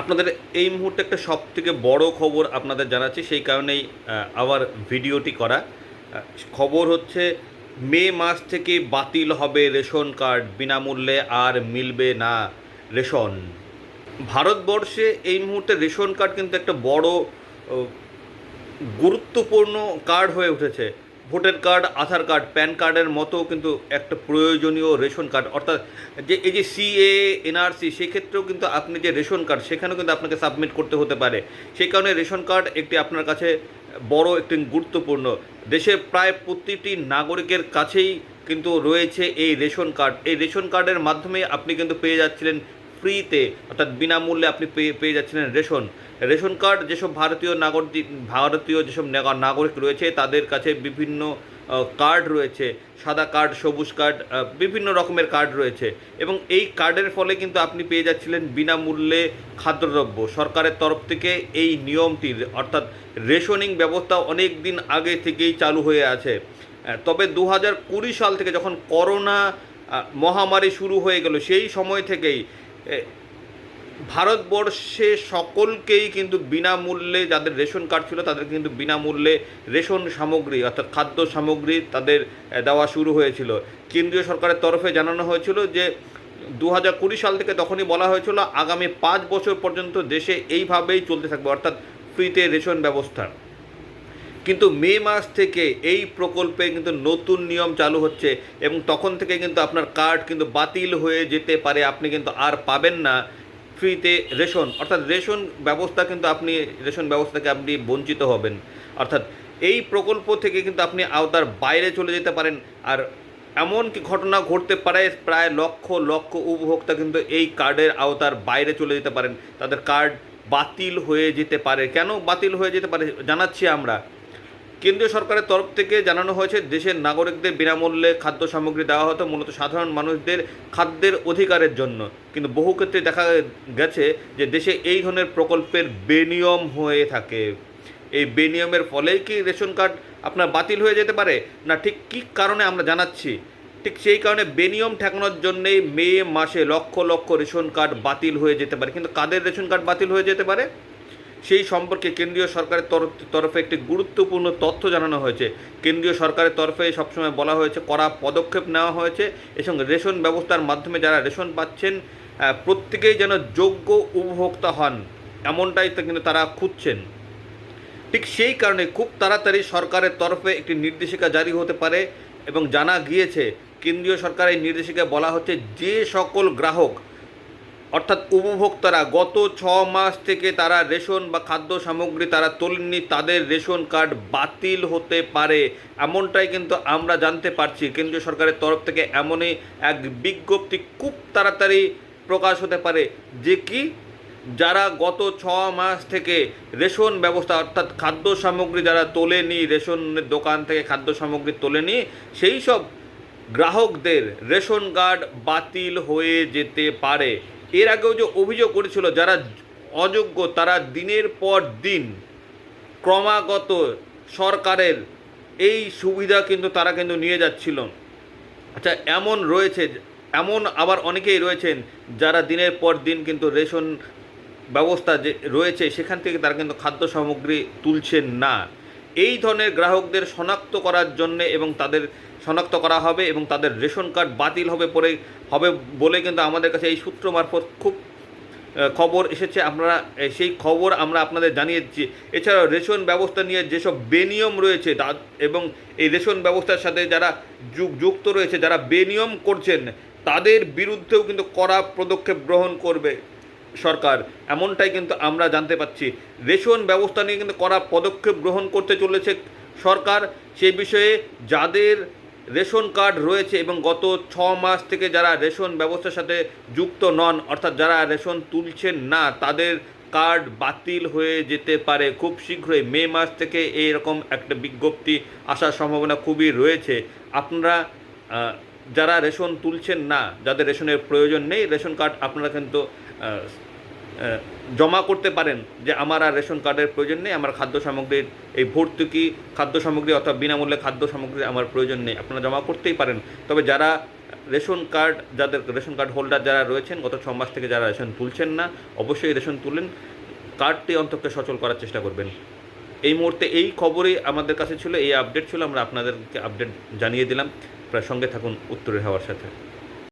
আপনাদের এই মুহূর্তে একটা সব থেকে বড় খবর আপনাদের জানাচ্ছি, সেই কারণেই আবার ভিডিওটি করা। খবর হচ্ছে, মে মাস থেকে বাতিল হবে রেশন কার্ড, বিনামূল্যে আর মিলবে না রেশন। ভারতবর্ষে এই মুহূর্তে রেশন কার্ড কিন্তু একটা বড় গুরুত্বপূর্ণ কার্ড হয়ে উঠেছে। Voter card, Aadhaar card, PAN কার্ডের মতো কিন্তু একটা প্রয়োজনীয় রেশন কার্ড। অর্থাৎ যে, এই যে সিএ এনআরসি সেক্ষেত্রেও কিন্তু আপনি যে রেশন কার্ড, সেখানেও কিন্তু আপনাকে সাবমিট করতে হতে পারে। সেই কারণে রেশন কার্ড একটি আপনার কাছে বড় একটি গুরুত্বপূর্ণ। দেশের প্রায় প্রতিটি নাগরিকের কাছেই কিন্তু রয়েছে এই রেশন কার্ড। এই রেশন কার্ডের মাধ্যমে আপনি কিন্তু পেয়ে যাচ্ছিলেন ফ্রিতে অর্থাৎ বিনামূল্যে আপনি পেয়ে পেয়ে যাচ্ছিলেন রেশন। রেশন কার্ড যেসব ভারতীয় নাগরিক ভারতীয় যেসব নাগরিক রয়েছে, তাদের কাছে বিভিন্ন কার্ড রয়েছে। সাদা কার্ড, সবুজ কার্ড বিভিন্ন রকমের কার্ড রয়েছে। এবং এই কার্ডের ফলে কিন্তু আপনি পেয়ে যাচ্ছিলেন বিনামূল্যে খাদ্যদ্রব্য। সরকারের তরফ থেকে এই নিয়মটি, অর্থাৎ রেশনিং ব্যবস্থা অনেক দিন আগে থেকেই চালু হয়ে আছে। তবে দু হাজার কুড়ি সাল থেকে যখন করোনা মহামারী শুরু হয়ে গেল, সেই সময় থেকেই ভারতবর্ষে সকলকেই কিন্তু বিনামূল্যে যাদের রেশন কার্ড ছিল, তাদের কিন্তু বিনামূল্যে রেশন সামগ্রী অর্থাৎ খাদ্য সামগ্রী তাদের দেওয়া শুরু হয়েছিল। কেন্দ্রীয় সরকারের তরফে জানানো হয়েছিল যে দু হাজার কুড়ি সাল থেকে তখনই বলা হয়েছিল, আগামী পাঁচ বছর পর্যন্ত দেশে এইভাবেই চলতে থাকবে, অর্থাৎ ফ্রিতে রেশন ব্যবস্থা। কিন্তু মে মাস থেকে এই প্রকল্পে কিন্তু নতুন নিয়ম চালু হচ্ছে এবং তখন থেকে কিন্তু আপনার কার্ড কিন্তু বাতিল হয়ে যেতে পারে, আপনি কিন্তু আর পাবেন না। ফ্রিতে রেশন, অর্থাৎ রেশন ব্যবস্থা কিন্তু আপনি, রেশন ব্যবস্থা থেকে আপনি বঞ্চিত হবেন। অর্থাৎ এই প্রকল্প থেকে কিন্তু আপনি আওতার বাইরে চলে যেতে পারেন। আর এমন কি ঘটনা ঘটতে পারে, প্রায় লক্ষ লক্ষ উপভোক্তা কিন্তু এই কার্ডের আওতার বাইরে চলে যেতে পারেন। তাদের কার্ড বাতিল হয়ে যেতে পারে। কেন বাতিল হয়ে যেতে পারে জানাচ্ছি আমরা। কেন্দ্রীয় সরকারের তরফ থেকে জানানো হয়েছে, দেশের নাগরিকদের বিনামূল্যে খাদ্য সামগ্রী দেওয়া হতো মূলত সাধারণ মানুষদের খাদ্যের অধিকারের জন্য। কিন্তু বহু ক্ষেত্রে দেখা গেছে যে দেশে এই ধরনের প্রকল্পের বেনিয়ম হয়ে থাকে। এই বেনিয়মের ফলেই কি রেশন কার্ড আপনার বাতিল হয়ে যেতে পারে? না ঠিক কী কারণে আমরা জানাচ্ছি? ঠিক সেই কারণে বেনিয়ম ঠেকানোর জন্যেই মে মাসে লক্ষ লক্ষ রেশন কার্ড বাতিল হয়ে যেতে পারে। কিন্তু কাদের রেশন কার্ড বাতিল হয়ে যেতে পারে? সেই সম্পর্কে কেন্দ্রীয় সরকারের তরফ তরফে একটি গুরুত্বপূর্ণ তথ্য জানানো হয়েছে। কেন্দ্রীয় সরকারের তরফে সবসময় বলা হয়েছে, কড়া পদক্ষেপ নেওয়া হয়েছে সঙ্গে রেশন ব্যবস্থার মাধ্যমে যারা রেশন পাচ্ছেন প্রত্যেকেই যেন যোগ্য উপভোক্তা হন। এমনটাই কিন্তু তারা খুঁজছেন। ঠিক সেই কারণে খুব তাড়াতাড়ি সরকারের তরফে একটি নির্দেশিকা জারি হতে পারে এবং জানা গিয়েছে, কেন্দ্রীয় সরকারের নির্দেশিকায় বলা হচ্ছে, যে সকল গ্রাহক অর্থাৎ উপভোক্তারা গত ছ মাস থেকে তারা রেশন বা খাদ্য সামগ্রী তারা তোলেননি, তাদের রেশন কার্ড বাতিল হতে পারে। এমনটাই কিন্তু আমরা জানতে পারছি। কেন্দ্রীয় সরকারের তরফ থেকে এমনই এক বিজ্ঞপ্তি খুব তাড়াতাড়ি প্রকাশ হতে পারে যে কি, যারা গত ছ মাস থেকে রেশন ব্যবস্থা অর্থাৎ খাদ্য সামগ্রী যারা তোলেনি, রেশনের দোকান থেকে খাদ্য সামগ্রী তোলেনি, সেই সব গ্রাহকদের রেশন কার্ড বাতিল হয়ে যেতে পারে। এর আগেও যে অভিযোগ করেছিল, যারা অযোগ্য, তারা দিনের পর দিন ক্রমাগত সরকারের এই সুবিধা কিন্তু তারা কিন্তু নিয়ে যাচ্ছিল। আচ্ছা এমন রয়েছে, এমন আবার অনেকেই রয়েছেন যারা দিনের পর দিন কিন্তু রেশন ব্যবস্থা যে রয়েছে, সেখান থেকে তারা কিন্তু খাদ্য সামগ্রী তুলছেন না। এই ধরনের গ্রাহকদের শনাক্ত করার জন্য এবং তাদের শনাক্ত করা হবে এবং তাদের রেশন কার্ড বাতিল হবে পরে, হবে বলে কিন্তু আমাদের কাছে এই সূত্র মারফত খুব খবর এসেছে। আপনারা সেই খবর আমরা আপনাদের জানিয়ে দিচ্ছি এছাড়াও রেশন ব্যবস্থা নিয়ে যেসব বেনিয়ম রয়েছে, তা, এবং এই রেশন ব্যবস্থার সাথে যারা যুক্ত রয়েছে, যারা বেনিয়ম করছেন, তাদের বিরুদ্ধেও কিন্তু কড়া পদক্ষেপ গ্রহণ করবে। সরকার, এমনটাই কিন্তু আমরা জানতে পাচ্ছি। রেশন ব্যবস্থা নিয়ে কিন্তু কড়া পদক্ষেপ গ্রহণ করতে চলেছে সরকার। সেই বিষয়ে যাদের রেশন কার্ড রয়েছে এবং গত ছ মাস থেকে যারা রেশন ব্যবস্থার সাথে যুক্ত নন, অর্থাৎ যারা রেশন তুলছেন না, তাদের কার্ড বাতিল হয়ে যেতে পারে। খুব শীঘ্রই মে মাস থেকে এইরকম একটা বিজ্ঞপ্তি আসার সম্ভাবনা খুবই রয়েছে। আপনারা যারা রেশন তুলছেন না, যাদের রেশনের প্রয়োজন নেই, রেশন কার্ড আপনারা কিন্তু জমা করতে পারেন যে আমার আর রেশন কার্ডের প্রয়োজন নেই, আমার খাদ্য সামগ্রীর এই ভর্তুকি, খাদ্য সামগ্রী অথবা বিনামূল্যে খাদ্য সামগ্রীর আমার প্রয়োজন নেই, আপনারা জমা করতেই পারেন। তবে যারা রেশন কার্ড, যাদের রেশন কার্ড হোল্ডার যারা রয়েছেন, গত ছ মাস থেকে যারা রেশন তুলছেন না, অবশ্যই রেশন তুলেন। কার্ডটি অন্তত সচল করার চেষ্টা করবেন। এই মুহূর্তে এই খবরই আমাদের কাছে ছিল, এই আপডেট ছিল, আমরা আপনাদেরকে আপডেট জানিয়ে দিলাম। প্রায় সঙ্গে থাকুন উত্তরের হওয়ার সাথে।